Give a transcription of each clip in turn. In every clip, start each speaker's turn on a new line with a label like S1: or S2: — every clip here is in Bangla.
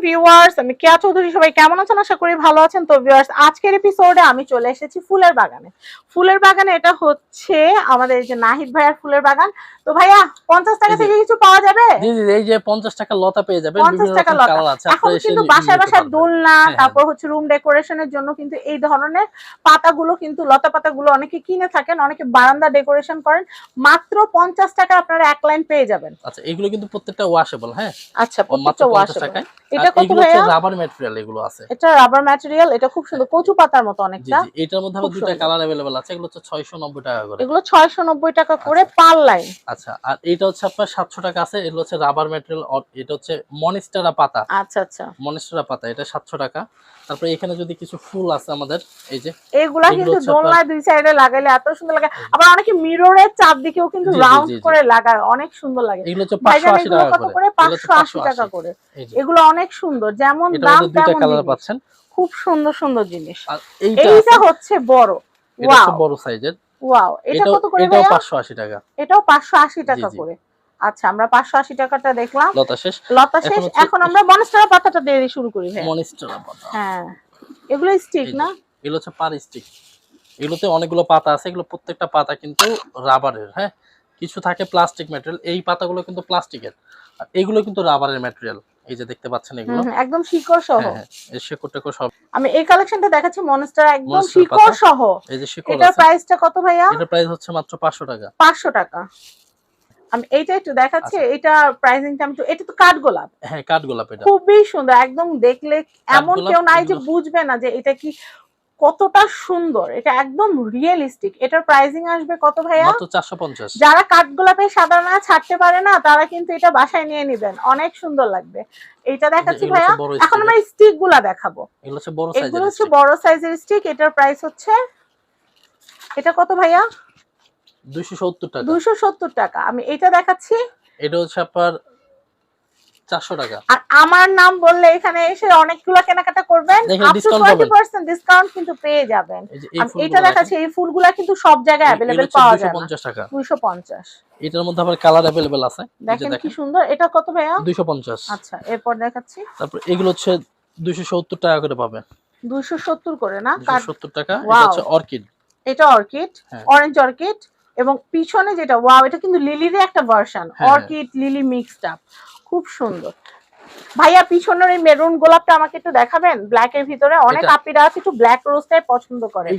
S1: আলাইকুম ভিউয়ার্স আমি কেয়া চৌধুরী সবাই কেমন আছেন? আশা করি ভালো আছেন। তো ভিউয়ার্স আজকের এপিসোডে আমি চলে এসেছি ফুলের বাগানে। ফুলের বাগানে এটা হচ্ছে আমাদের এই যে নাহিদ ভাইয়ার ফুলের বাগান। তো ভাইয়া পঞ্চাশ টাকা
S2: জি, জি।
S1: থেকে কিছু পাওয়া যাবে?
S2: জি জি এই যে পঞ্চাশ টাকা লতা পেয়ে যাবেন
S1: পঞ্চাশ টাকা লতা। এখন কিন্তু বাসায় বাসায় দোলনা
S2: হ্যাঁ,
S1: তারপর হচ্ছে রুম ডেকোরেশনের জন্য কিন্তু এই ধরনের পাতাগুলো কিন্তু লতা পাতাগুলো অনেকে কিনে থাকেন অনেকে বারান্দা ডেকোরেশন করেন। মাত্র পঞ্চাশ টাকা আপনারা এক লাইন পেয়ে যাবেন।
S2: আচ্ছা এগুলো কিন্তু প্রত্যেকটা ওয়াশেবল হ্যাঁ?
S1: আচ্ছা প্রত্যেকটা এটা
S2: আর
S1: কত
S2: এগুলো হচ্ছে
S1: ভাইয়া
S2: রাবার ম্যাটেরিয়াল এগুলো আছে
S1: এটা রাবার ম্যাটেরিয়াল এটা খুব সুন্দর কচু পাতার মতো
S2: জি
S1: অনেকটা
S2: জি এটার মধ্যে আবার
S1: খুব
S2: দুটো
S1: সুন্দর।
S2: কালার अवेलेबल আছে এগুলো হচ্ছে 690 টাকা করে
S1: এগুলো ছয়শো নব্বই টাকা করে পার লাইন
S2: আচ্ছা আর এটা হচ্ছে আপনার 700 টাকা আছে এগুলো হচ্ছে রাবার ম্যাটেরিয়াল এটা হচ্ছে মনিস্টারা পাতা
S1: আচ্ছা আচ্ছা
S2: মনিস্টারা পাতা এটা 700 টাকা তারপরে এখানে যদি কিছু ফুল আছে আমাদের এই যে
S1: এগুলা
S2: এগুলো
S1: কিন্তু
S2: হচ্ছে
S1: দোলনায় দুই সাইডে লাগাইলে এত সুন্দর লাগে আবার অনেকে মিররের চাপ দিকেও কিন্তু
S2: জি, জি,
S1: রাউন্ড
S2: জি, জি।
S1: করে লাগায় অনেক সুন্দর লাগে
S2: এগুলো হচ্ছে
S1: ভাইজান
S2: 580
S1: এগুলো
S2: টাকা
S1: কত করে
S2: করে এগুলো হচ্ছে
S1: পাঁচশো আশি টাকা
S2: 580
S1: করে
S2: এই যে
S1: এগুলো অনেক সুন্দর। যেমন দাম তেমন
S2: কালার পাচ্ছেন।
S1: খুব সুন্দর সুন্দর জিনিস।
S2: এইটা
S1: হচ্ছে বড়।
S2: এটা
S1: ওয়াও
S2: বড় সাইজের।
S1: ওয়াও এটা কত করে
S2: এটাও 580 টাকা।
S1: এটাও পাঁচশো আশি টাকা করে। আচ্ছা আমরা পাঁচশো আশি টাকাটা দেখলাম।
S2: লতা শেষ।
S1: লতা শেষ। এখন আমরা মনস্টার পাতাটা দিয়ে শুরু করি ভাই
S2: মনিস্টারা পাতা।
S1: হ্যাঁ। এগুলো স্টিক না?
S2: এগুলো হচ্ছে পার স্টিক। এগুলোতে অনেকগুলো পাতা আছে। এগুলো প্রত্যেকটা পাতা কিন্তু রাবারের হ্যাঁ? কিছু থাকে প্লাস্টিক ম্যাটেরিয়াল। এই পাতাগুলো কিন্তু প্লাস্টিকের। আর এগুলো কিন্তু রাবারের ম্যাটেরিয়াল এই যে দেখতে পাচ্ছেন এগুলো।
S1: একদম শিকড় সহ।
S2: হ্যাঁ হ্যাঁ এই শেকড় টেকড় সব
S1: আমি এই কালেকশনটা দেখাচ্ছি মনস্টার একদম শিকড় সহ।
S2: এই যে শিকড় আছে।
S1: প্রাইসটা কত ভাইয়া?
S2: এটার প্রাইস হচ্ছে মাত্র পাঁচশো টাকা।
S1: পাঁচশো টাকা। আমি এইটা একটু দেখাচ্ছি
S2: আচ্ছা।
S1: এটা প্রাইসিংটা আমি এটা তো কাঠ গোলাপ।
S2: হ্যাঁ কাঠ গোলাপ এটা।
S1: খুবই সুন্দর একদম দেখলে এমন কেউ নাই যে বুঝবে না যে এটা কি কতটা সুন্দর এটা একদম রিয়েলিস্টিক এটার প্রাইসিং আসবে কত ভাইয়া?
S2: মাত্র চারশো পঞ্চাশ।
S1: যারা কাঠগোলাপের সাদা না ছাড়তে পারে না তারা কিন্তু এটা বাসায় নিয়ে নেবেন। অনেক সুন্দর লাগবে। এটা দেখাচ্ছি ভাইয়া। এখন আমরা স্টিকগুলা দেখাবো।
S2: এগুলো হচ্ছে বড় সাইজের
S1: স্টিক এটার প্রাইস হচ্ছে এটা কত ভাইয়া?
S2: দুইশো সত্তর টাকা।
S1: দুশো সত্তর টাকা। আমি এটা দেখাচ্ছি।
S2: এটা হচ্ছে আপনার চারশো টাকা।
S1: আর আমার নাম বললে এখানে এসে অনেকগুলো কেনাকাটা করবেন। ডিসকাউন্ট কিন্তু পেয়ে যাবেন। এটা দেখাচ্ছি এই ফুলগুলা কিন্তু সব জায়গায় অ্যাভেলেবেল পাওয়া যায়
S2: পঞ্চাশ টাকা।
S1: দুইশো পঞ্চাশ।
S2: এটার মধ্যে আবার কালার অ্যাভেলেবেল আছে।
S1: দেখেন কি সুন্দর। এটা কত ভাইয়া?
S2: দুইশো পঞ্চাশ।
S1: আচ্ছা এরপর দেখাচ্ছি।
S2: তারপর এগুলো হচ্ছে দুইশো সত্তর টাকা করে পাবেন
S1: দুইশো সত্তর করে না?
S2: সত্তর টাকা। এটা হচ্ছে অর্কিড
S1: এটা অর্কিড। অরেঞ্জ অর্কিড এবং পিছনে যেটা ওয়াও এটা কিন্তু লিলির একটা
S2: version.
S1: Orchid lily mixed up খুব সুন্দর। ভাইয়া পিছনের এই মেরুন গোলাপটা আমাকে একটু দেখাবেন? ব্ল্যাক এর ভিতরে অনেক? আপিরা আছে একটু ব্ল্যাক রোজটাই পছন্দ করে।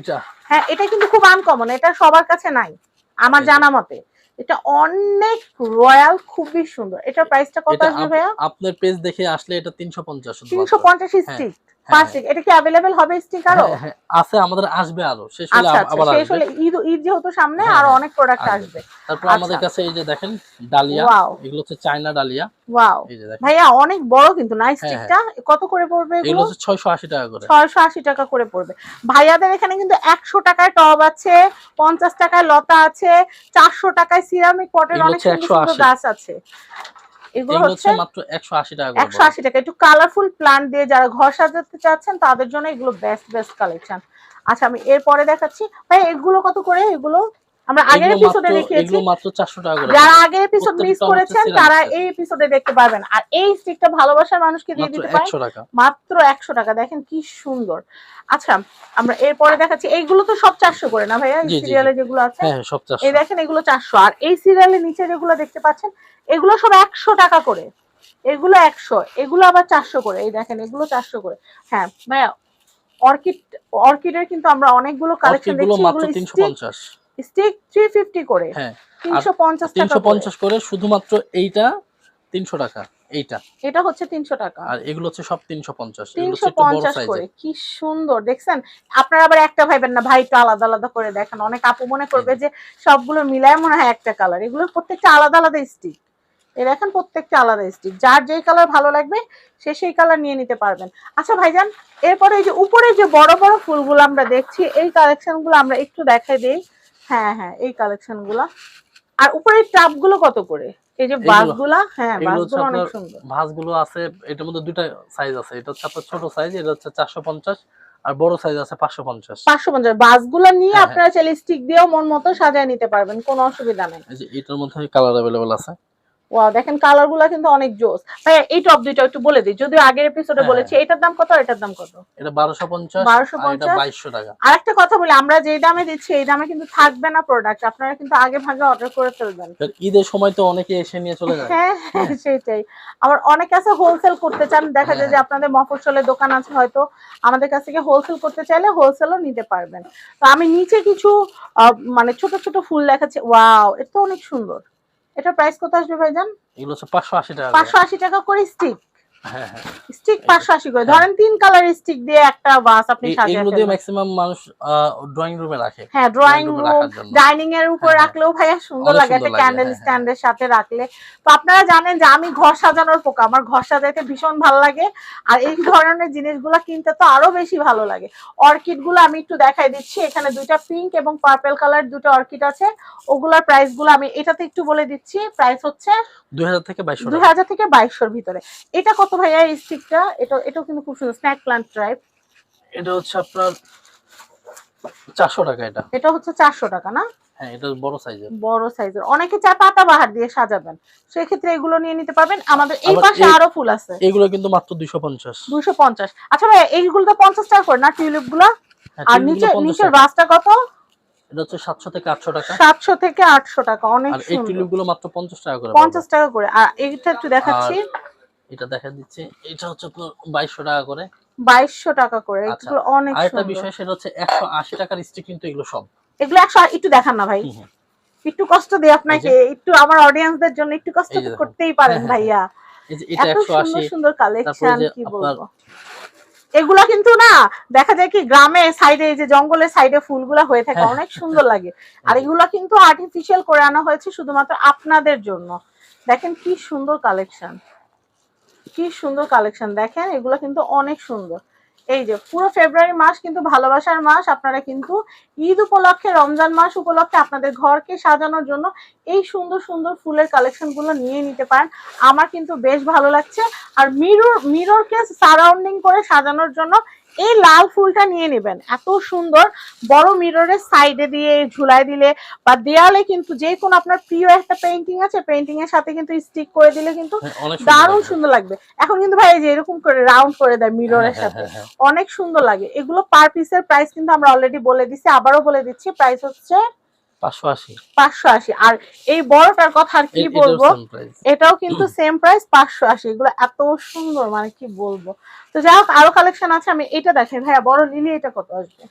S1: হ্যাঁ এটা কিন্তু খুব আনকমন এটা সবার কাছে নাই আমার জানা মতে। এটা অনেক রয়্যাল খুবই সুন্দর। এটা প্রাইসটা কত আসবে ভাইয়া?
S2: আপনার পেজ দেখে আসলে এটা তিনশো পঞ্চাশ।
S1: তিনশো পঞ্চাশ স্টিক পাঁচ এটা কি অ্যাভেলেবেল হবে স্টিক আরও
S2: আছে আমাদের আসবে আরও। শেষ হলে
S1: আচ্ছা
S2: আব-
S1: আচ্ছা শেষ হলে ঈদ ঈদ যেহেতু সামনে
S2: হ্যাঁ,
S1: আরও
S2: হ্যাঁ,
S1: অনেক প্রোডাক্ট
S2: আসবে।
S1: আসবে।
S2: তারপর
S1: আচ্ছা।
S2: আমাদের কাছে এই যে দেখেন ডালিয়া। এগুলো হচ্ছে চায়না ডালিয়া।
S1: ওয়াও ভাইয়া অনেক বড় কিন্তু না
S2: হ্যাঁ,
S1: স্টিকটা কত করে পড়বে
S2: এগুলো? হচ্ছে ছয়শো আশি টাকা করে।
S1: ছয়শো আশি টাকা করে পড়বে। ভাইয়াদের এখানে কিন্তু একশো টাকায় টব আছে পঞ্চাশ টাকায় লতা আছে চারশো টাকায় সিরামিক পটের অনেক সুন্দর সুন্দর
S2: 180
S1: গাছ আছে। এগুলো হচ্ছে
S2: মাত্র টাকা করে
S1: একশো আশি টাকা। একটু কালারফুল প্লান্ট দিয়ে যারা ঘর সাজাতে চাচ্ছেন তাদের জন্য এগুলো বেস্ট বেস্ট কালেকশন আচ্ছা আমি এরপরে দেখাচ্ছি। ভাই এগুলো কত করে? এগুলো আমরা আগের এপিসোডে দেখিয়েছি।
S2: মাত্র চারশো টাকা করে।
S1: যারা আগের এপিসোড মিস করেছেন তারা এই এপিসোডে দেখতে পারবেন। আর এই স্টিকটা ভালোবাসার মানুষকে দিয়ে দিতে পারেন। মাত্র একশো টাকা। দেখেন কি সুন্দর। আচ্ছা আমরা এরপরে দেখাচ্ছি। এইগুলো তো সব চারশো করে না ভাইয়া?
S2: জি।
S1: সিরিয়ালে যেগুলো আছে?
S2: হ্যাঁ হ্যাঁ সব চারশো।
S1: এই দেখেন এগুলো চারশো। আর এই সিরিয়ালের নিচে যেগুলো দেখতে পাচ্ছেন এগুলো সব একশো টাকা করে। এগুলো একশো। এগুলো আবার চারশো করে। এই দেখেন এগুলো চারশো করে। হ্যাঁ ভাইয়া অর্কিড অর্কিডের কিন্তু আমরা অনেকগুলো কালেকশন দেখছি এগুলো
S2: তিনশো পঞ্চাশ।
S1: স্টিক থ্রি ফিফটি করে।
S2: হ্যাঁ
S1: তিনশো পঞ্চাশ টাকা
S2: তিনশো
S1: করে।
S2: শুধুমাত্র এইটা তিনশো টাকা এইটা।
S1: এটা হচ্ছে তিনশো টাকা।
S2: আর এগুলো হচ্ছে সব তিনশো পঞ্চাশ এগুলো
S1: তিনশো
S2: হচ্ছে একটু বড়
S1: পঞ্চাশ করে কি সুন্দর। দেখছেন? আপনারা আবার একটা ভাইবেন না ভাই একটু আলাদা আলাদা করে দেখেন। অনেক আপু মনে করবে যে সবগুলো মিলায় মনে হয় একটা কালার এগুলো প্রত্যেকটা আলাদা আলাদা স্টিক এই দেখেন প্রত্যেকটা আলাদা স্টিক যার যেই কালার ভালো লাগবে সে সেই কালার নিয়ে নিতে পারবেন। আচ্ছা ভাইজান এরপরে এই যে উপরে যে বড় বড় ফুলগুলো আমরা দেখছি এই কালেকশনগুলো আমরা একটু দেখাই দিই। হ্যাঁ হ্যাঁ এই কালেকশনগুলা। আর উপরে টাপগুলো কত করে? এই যে? বাসগুলা হ্যাঁ বাসগুলো অনেক সুন্দর।
S2: আছে এটার মধ্যে দুইটা সাইজ আছে। এটা হচ্ছে আপনার ছোট সাইজ এটা হচ্ছে চারশো পঞ্চাশ আর বড় সাইজ আছে পাঁচশো পঞ্চাশ।
S1: পাঁচশো পঞ্চাশ। বাসগুলো নিয়ে
S2: হ্যাঁ,
S1: আপনারা চাইলে স্টিক দিয়েও মন মতো সাজায় নিতে পারবেন কোনো অসুবিধা নেই।
S2: এই যে এটার মধ্যে কালার অ্যাভেলেবল আছে।
S1: ওয়াও দেখেন কালারগুলা কিন্তু অনেক জোস। ভাই এই টপ দুইটা একটু বলে দিই। যদিও আগের এপিসোডে
S2: হ্যাঁ,
S1: বলেছি এটার দাম কত? এটার দাম কত?
S2: এটা বারোশো পঞ্চাশ
S1: 1250
S2: এটা টাকা।
S1: আর একটা কথা বলি আমরা যেই দামে দিচ্ছি এই দামে কিন্তু থাকবে না প্রোডাক্ট আপনারা কিন্তু আগে ভাগে অর্ডার করে ফেলবেন।
S2: ঈদের সময় তো অনেকে এসে নিয়ে চলে যায়।
S1: হ্যাঁ হ্যাঁ, সেটাই। আবার অনেকে আছে হোলসেল করতে চান দেখা যায় যে
S2: হ্যাঁ।
S1: আপনাদের মফস্বলের দোকান আছে হয়তো আমাদের কাছ থেকে হোলসেল করতে চাইলে হোলসেলও নিতে পারবেন। তো আমি নিচে কিছু মানে ছোট ছোট ফুল দেখাচ্ছি। ওয়াও এটা তো অনেক সুন্দর। এটা প্রাইস কত আসবে ভাইজান
S2: এগুলো হচ্ছে পাঁচশো আশি টাকা করে।
S1: পাঁচশো আশি টাকা করে স্টিক স্টিক পাঁচশো আশি করে। ধরেন তিন কালার স্টিক দিয়ে একটা বাস আপনি সাজিয়ে
S2: এগুলো দিয়ে ম্যাক্সিমাম মানুষ ড্রয়িং রুমে রাখে।
S1: হ্যাঁ ড্রয়িং রুম ডাইনিং এর উপর
S2: হ্যাঁ,
S1: রাখলেও ভাইয়া সুন্দর লাগে একটা ক্যান্ডেল
S2: হ্যাঁ, হ্যাঁ।
S1: স্ট্যান্ডের সাথে রাখলে। তো আপনারা জানেন যে আমি ঘর সাজানোর পোকা। আমার ঘর সাজাইতে ভীষণ ভালো লাগে। আর এই ধরনের জিনিসগুলো কিনতে তো আরও বেশি ভালো লাগে। অর্কিডগুলো আমি একটু দেখাই দিচ্ছি। এখানে দুইটা পিঙ্ক এবং পার্পল কালার দুটো অর্কিড আছে। ওগুলার প্রাইসগুলো আমি এটাতে একটু বলে দিচ্ছি। প্রাইস হচ্ছে
S2: দুই হাজার থেকে বাইশশো
S1: দুই
S2: টাকা
S1: হাজার থেকে বাইশশোর ভিতরে। এটা কত ভাইয়া এই স্টিকটা এটা এটাও কিন্তু খুব সুন্দর স্ন্যাক প্লান্ট টাইপ
S2: এটা হচ্ছে আপনার চারশো টাকা এটা।
S1: এটা হচ্ছে চারশো টাকা না?
S2: হ্যাঁ এটা বড় সাইজের
S1: বড় সাইজের অনেকে চায় পাতা বাহার দিয়ে সাজাবেন। সেক্ষেত্রে এগুলো নিয়ে নিতে পারবেন। আমাদের এই পাশে আরও ফুল আছে।
S2: এগুলো কিন্তু মাত্র দুইশো পঞ্চাশ।
S1: দুশো পঞ্চাশ। আচ্ছা ভাই এইগুলো তো পঞ্চাশ টাকা করে না টিউলিপগুলো আর নিচে নিচের বাসটা কত?
S2: এটা হচ্ছে সাতশো থেকে আটশো টাকা।
S1: সাতশো থেকে আটশো টাকা অনেক
S2: আর এই টিউলিপগুলো মাত্র পঞ্চাশ টাকা করে
S1: পঞ্চাশ টাকা করে। আর এইটা একটু দেখাচ্ছি।
S2: এটা দেখা দিচ্ছে। এটা হচ্ছে আপনার বাইশশো টাকা করে।
S1: বাইশশো টাকা করে
S2: আচ্ছা,
S1: অনেক
S2: আর একটা
S1: সুন্দর।
S2: বিষয় সেটা হচ্ছে একশো আশি টাকার স্টিক কিন্তু এগুলো সব।
S1: এগুলো একশো একটু দেখান না ভাই। একটু কষ্ট দিই আপনাকে একটু আমার অডিয়েন্সদের জন্য একটু কষ্ট। করতেই পারেন ভাইয়া।
S2: এই যে এটা
S1: এত সুন্দর সুন্দর কালেকশন কি বলব? এগুলা কিন্তু না দেখা যায় কি গ্রামে সাইডে এই যে জঙ্গলের সাইডে ফুলগুলা হয়ে থাকে
S2: হ্যাঁ।
S1: অনেক সুন্দর লাগে। আর এগুলা কিন্তু আর্টিফিশিয়াল করে আনা হয়েছে শুধুমাত্র আপনাদের জন্য। দেখেন কি সুন্দর কালেকশন কি সুন্দর কালেকশন দেখেন, এগুলো কিন্তু অনেক সুন্দর। এই যে, পুরো ফেব্রুয়ারি মাস কিন্তু ভালোবাসার মাস। আপনারা কিন্তু ঈদ উপলক্ষে, রমজান মাস উপলক্ষে আপনাদের ঘরকে সাজানোর জন্য এই সুন্দর সুন্দর ফুলের কালেকশনগুলো নিয়ে নিতে পারেন। আমার কিন্তু বেশ ভালো লাগছে। আর মিরর, মিররকে সারাউন্ডিং করে সাজানোর জন্য এই লাল ফুলটা নিয়ে নেবেন। এত সুন্দর বড় মিররের সাইডে দিয়ে ঝুলাই দিলে বা দেয়ালে কিন্তু যে কোনো আপনার প্রিয় একটা পেন্টিং আছে পেন্টিং এর সাথে কিন্তু স্টিক করে দিলে কিন্তু
S2: হ্যাঁ, সুন্দর
S1: দারুণ
S2: লাগবে।
S1: সুন্দর লাগবে। এখন কিন্তু ভাই যে এরকম করে রাউন্ড করে দেয় মিররের
S2: এর
S1: সাথে।
S2: হ্যাঁ, হ্যাঁ।
S1: অনেক সুন্দর লাগে। এগুলো পার পিসের প্রাইস কিন্তু আমরা অলরেডি বলে দিচ্ছি। আবারও বলে দিচ্ছি প্রাইস হচ্ছে আর এই বড়টার কথা আর কি বলব? এটাও কিন্তু সেম প্রাইস পাঁচশো আশি। এগুলো এত সুন্দর মানে কি বলব? তো যাই হোক আরও কালেকশন আছে আমি এটা দেখি ভাইয়া বড় লিলি এটা কত আসবে?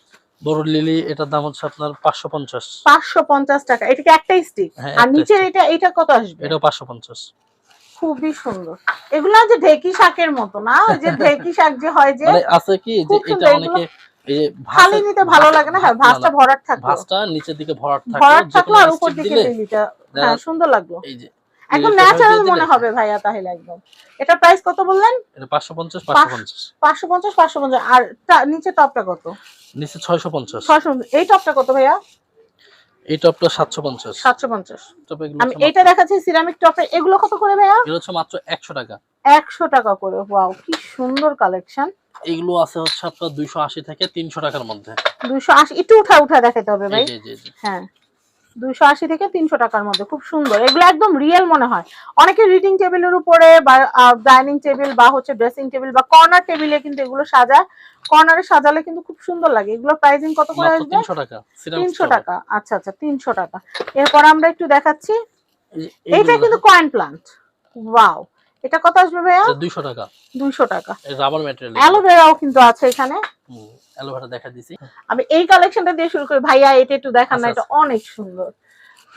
S2: বড় লিলি এটার দাম হচ্ছে আপনার পাঁচশো পঞ্চাশ।
S1: পাঁচশো পঞ্চাশ টাকা। এটা কি একটাই স্টিক
S2: হ্যাঁ,
S1: আর নিচের এটা এটা কত আসবে?
S2: এটাও পাঁচশো পঞ্চাশ।
S1: খুবই সুন্দর। এগুলো যে ঢেকি শাকের মতো না? ওই যে ঢেকি শাক যে হয় যে
S2: মানে আছে কি যে এটা অনেকে এই যে
S1: খালি নিতে ভালো লাগে না হ্যাঁ ভাঁজটা ভরাট
S2: ভাঁজটা নিচের দিকে ভরাট থাকে
S1: ভরাট
S2: যে
S1: থাকল আর উপর দিকে
S2: দিলে
S1: হ্যাঁ সুন্দর লাগল।
S2: এই যে
S1: একদম ন্যাচারাল মনে হবে ভাইয়া তাহলে একদম। এটা প্রাইস কত বললেন?
S2: এটা
S1: আর নিচে টপটা কত?
S2: নিচে ছয়শো পঞ্চাশ।
S1: ছয়শো এই টপটা কত ভাইয়া?
S2: এই টপটা সাতশো পঞ্চাশ।
S1: সাতশো পঞ্চাশ।
S2: টপ এগুলো
S1: আমি দেখাচ্ছি সিরামিক টপের এগুলো কত করে ভাইয়া?
S2: মাত্র- এগুলো হচ্ছে মাত্র একশো টাকা।
S1: একশো টাকা করে। ওয়াও কি সুন্দর কালেকশন
S2: এগুলো আছে হচ্ছে আপনার দুইশো আশি থেকে তিনশো টাকার মধ্যে।
S1: দুইশো আশি একটু উঠা উঠা দেখাতে হবে ভাই। হ্যাঁ। দুইশো আশি থেকে তিনশো টাকার মধ্যে খুব সুন্দর। এগুলো একদম রিয়েল মনে হয়। অনেকে রিডিং টেবিলের উপরে বা ডাইনিং টেবিল বা হচ্ছে ড্রেসিং টেবিল বা কর্নার টেবিলে কিন্তু এগুলো সাজায়। কর্নারে সাজালে কিন্তু খুব সুন্দর লাগে। এগুলো প্রাইসিং কত করে আসবে?
S2: তিনশো টাকা ceramic
S1: তিনশো
S2: stove।
S1: টাকা। আচ্ছা আচ্ছা তিনশো টাকা। এরপর আমরা একটু দেখাচ্ছি। এইটা কিন্তু কয়েন প্লান্ট ওয়াও এটা কত আসবে ভাইয়া?
S2: এটা দুইশো টাকা।
S1: দুইশো টাকা।
S2: রাবার ম্যাটেরিয়াল
S1: অ্যালোভেরাও কিন্তু আছে এখানে।
S2: অ্যালোভেরা দেখা দিছি।
S1: আমি এই কালেকশনটা দিয়ে শুরু করি। ভাইয়া এটা একটু দেখান না
S2: আচ্ছা,
S1: এটা অনেক সুন্দর।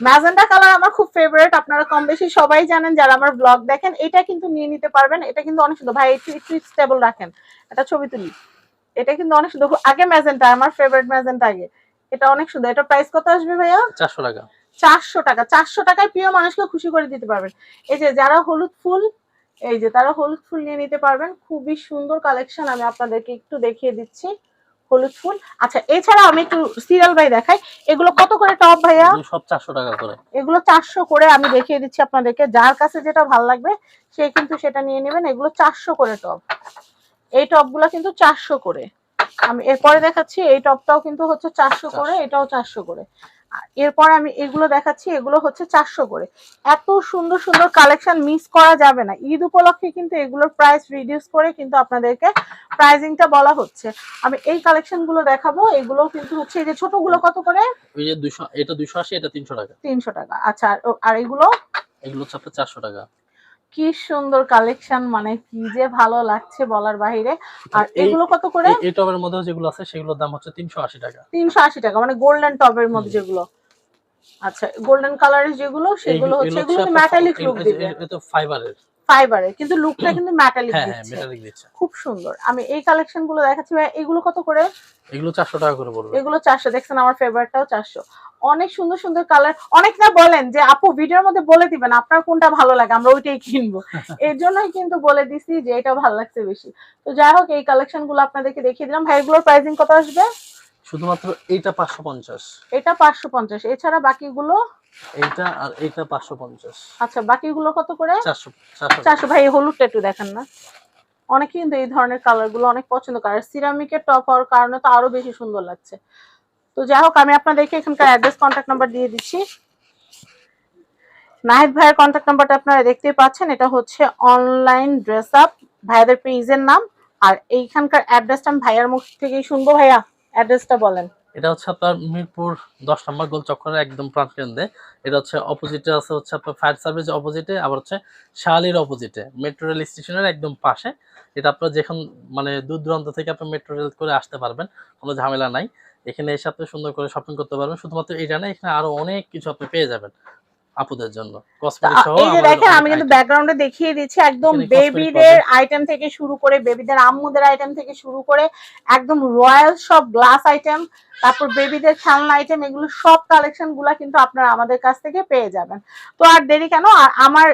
S1: ম্যাজেন্টা কালার আমার খুব ফেভারিট আপনারা কম বেশি সবাই জানেন যারা আমার ব্লগ দেখেন এটা কিন্তু নিয়ে নিতে পারবেন। এটা কিন্তু অনেক সুন্দর। ভাই একটু একটু স্টেবল রাখেন। এটা ছবি তুলি। এটা কিন্তু অনেক সুন্দর। আগে ম্যাজেন্টা আমার ফেভারিট ম্যাজেন্টা আগে। এটা অনেক সুন্দর। এটা প্রাইস কত আসবে ভাইয়া?
S2: চারশো টাকা।
S1: চারশো টাকা। চারশো টাকায় প্রিয় মানুষকে খুশি করে দিতে পারবেন। এই যে যারা হলুদ ফুল এই যে তারা হলুদ ফুল নিয়ে নিতে পারবেন। খুবই সুন্দর কালেকশন আমি আপনাদেরকে একটু দেখিয়ে দিচ্ছি হলুদ ফুল। আচ্ছা এছাড়া আমি একটু সিরিয়াল ভাই দেখাই। এগুলো কত করে টপ ভাইয়া?
S2: সব চারশো টাকা করে।
S1: এগুলো চারশো করে আমি দেখিয়ে দিচ্ছি আপনাদেরকে। যার কাছে যেটা ভালো লাগবে সে কিন্তু সেটা নিয়ে নেবেন। এগুলো চারশো করে টপ। এই টপগুলো কিন্তু চারশো করে। আমি এরপরে দেখাচ্ছি এই টপটাও কিন্তু হচ্ছে চারশো করে এটাও চারশো করে। এরপর আমি এগুলো দেখাচ্ছি এগুলো হচ্ছে চারশো করে। এত সুন্দর সুন্দর কালেকশন মিস করা যাবে না। ঈদ উপলক্ষে কিন্তু এগুলোর প্রাইস রিডিউস করে কিন্তু আপনাদেরকে প্রাইজিংটা বলা হচ্ছে। আমি এই কালেকশনগুলো দেখাবো এগুলো কিন্তু হচ্ছে এই যে ছোটগুলো কত করে?
S2: এই যে দুশো এটা দুশো আশি এটা তিনশো টাকা।
S1: তিনশো টাকা। আচ্ছা আর এগুলো?
S2: এগুলো হচ্ছে আপনার চারশো টাকা।
S1: কি সুন্দর কালেকশন মানে কি যে ভালো লাগছে বলার বাহিরে। আর এগুলো কত করে?
S2: এই- টবের মধ্যে যেগুলো আছে সেগুলোর দাম হচ্ছে তিনশো আশি টাকা।
S1: তিনশো আশি টাকা মানে গোল্ডেন টবের মধ্যে যেগুলো। আচ্ছা গোল্ডেন কালারের যেগুলো সেগুলো হচ্ছে এগুলো মেটালিক লুক দিবে।
S2: এটা ফাইবারের
S1: ফাইবারের কিন্তু লুকটা কিন্তু মেটালিক
S2: হ্যাঁ হ্যাঁ
S1: দিচ্ছে।
S2: মেটালিক
S1: খুব সুন্দর। আমি এই কালেকশনগুলো দেখাচ্ছি ভাই এগুলো কত করে?
S2: এগুলো চারশো টাকা করে পড়বে।
S1: এগুলো চারশো দেখছেন আমার ফেভারিটটাও চারশো। অনেক সুন্দর সুন্দর কালার অনেক না বলেন যে আপু ভিডিওর মধ্যে বলে দিবেন আপনার কোনটা ভালো লাগে আমরা ওইটাই কিনবো। এর জন্যই কিন্তু বলে দিছি যে এটা ভালো লাগছে বেশি। তো যাই হোক এই কালেকশনগুলো আপনাদেরকে দেখিয়ে দিলাম। ভাই এগুলোর প্রাইসিং কত আসবে?
S2: শুধুমাত্র এইটা পাঁচশো পঞ্চাশ।
S1: এটা পাঁচশো পঞ্চাশ। এছাড়া বাকিগুলো
S2: এইটা আর এইটা পাঁচশো পঞ্চাশ।
S1: আচ্ছা বাকিগুলো কত করে?
S2: চারশো চারশো।
S1: চারশো। ভাই এই হলুদটা একটু দেখেন না। অনেকে কিন্তু এই ধরনের কালারগুলো অনেক পছন্দ করে। সিরামিকের টপ হওয়ার কারণে তো আরও বেশি সুন্দর লাগছে। তো যাই হোক আমি আপনাদেরকে এখানকার অ্যাড্রেস কন্ট্যাক্ট নাম্বার দিয়ে দিচ্ছি। নাহিদ ভাইয়ের কন্ট্যাক্ট নাম্বারটা আপনারা দেখতেই পাচ্ছেন। এটা হচ্ছে অনলাইন ড্রেস আপ ভাইয়াদের পেজের নাম। আর এইখানকার অ্যাড্রেসটা আমি ভাইয়ার মুখ থেকেই শুনব ভাইয়া। অ্যাড্রেসটা বলেন।
S2: এটা হচ্ছে আপনার মিরপুর দশ নম্বর গোল চক্করের একদম প্রাণকেন্দ্রে এটা হচ্ছে অপোজিটে আছে হচ্ছে আপনার ফায়ার সার্ভিস অপোজিটে আবার হচ্ছে শাহালির অপোজিটে মেট্রো রেল স্টেশনের একদম পাশে। এটা আপনার যেখান মানে দূর দূরান্ত থেকে আপনি মেট্রো রেল করে আসতে পারবেন, কোনো ঝামেলা নাই। এখানে এসে আপনি সুন্দর করে শপিং করতে পারবেন। শুধুমাত্র এটা না, এখানে আরও অনেক কিছু আপনি পেয়ে যাবেন। আপুদের জন্য।
S1: এই যে দেখেন আমি কিন্তু ব্যাকগ্রাউন্ডে দেখিয়ে দিচ্ছি একদম বেবিদের আইটেম থেকে শুরু করে বেবিদের আম্মুদের আইটেম থেকে শুরু করে একদম রয়্যাল সব গ্লাস আইটেম তারপর বেবিদের খেলনা আইটেম এগুলো সব কালেকশনগুলা কিন্তু আপনারা আমাদের কাছ থেকে পেয়ে যাবেন। তো আর দেরি কেন আর আমার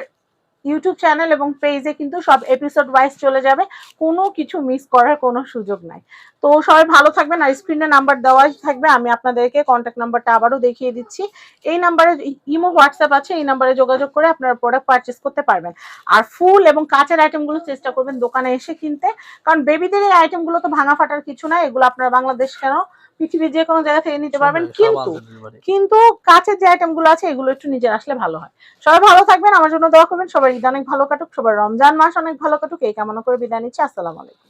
S1: ইউটিউব চ্যানেল এবং পেজে কিন্তু সব এপিসোড ওয়াইজ চলে যাবে। কোনো কিছু মিস করার কোনো সুযোগ নাই। তো সবাই ভালো থাকবেন। আর স্ক্রিনে নাম্বার দেওয়াই থাকবে। আমি আপনাদেরকে কন্ট্যাক্ট নাম্বারটা আবারও দেখিয়ে দিচ্ছি। এই নাম্বারে ইমো, হোয়াটসঅ্যাপ আছে। এই নাম্বারে যোগাযোগ করে আপনারা প্রোডাক্ট পারচেস করতে পারবেন। আর ফুল এবং কাঁচের আইটেমগুলো চেষ্টা করবেন দোকানে এসে কিনতে। কারণ বেবিদের এই আইটেমগুলো তো ভাঙা ফাটার কিছু না এগুলো আপনারা বাংলাদেশ কেন পৃথিবীর যে কোনো জায়গা থেকে নিতে পারবেন কিন্তু কিন্তু কাছের যে আইটেমগুলো আছে এগুলো একটু নিজে আসলে ভালো হয়। সবাই ভালো থাকবেন আমার জন্য দোয়া করবেন সবার ঈদ অনেক ভালো কাটুক সবার রমজান মাস অনেক ভালো কাটুক এই কামনা করে বিদায় নিচ্ছি আসসালামু আলাইকুম।